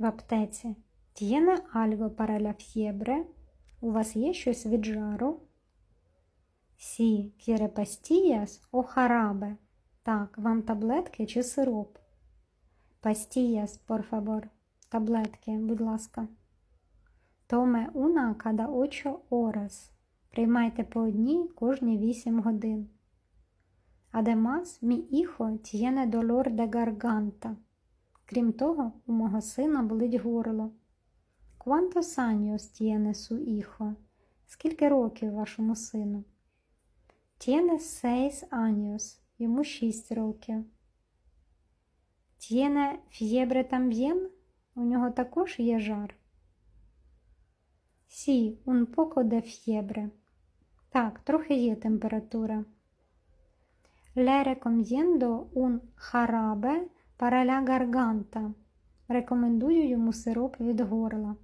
в аптеці. Т'єне альго параля фєбре. У вас є щось від жару? Сі, кіре пастіяс о харабе. Так, вам таблетки чи сироп? Пастіяс, favor. Таблетки, будь ласка. Томе уна када очо орас. Приймайте по одній кожні 8 годин. Адемас мі іхо т'єне долор де гарганта. Крім того, у мого сина болить горло. Quantos años tiene su hijo? Скільки років вашому сину? Tiene seis años. Йому 6 років. Tiene fiebre también? У нього також є жар. Сі, un poco de fiebre. Так, трохи є температура. Le recomiendo un jarabe para гарганта. Рекомендую йому сироп від горла.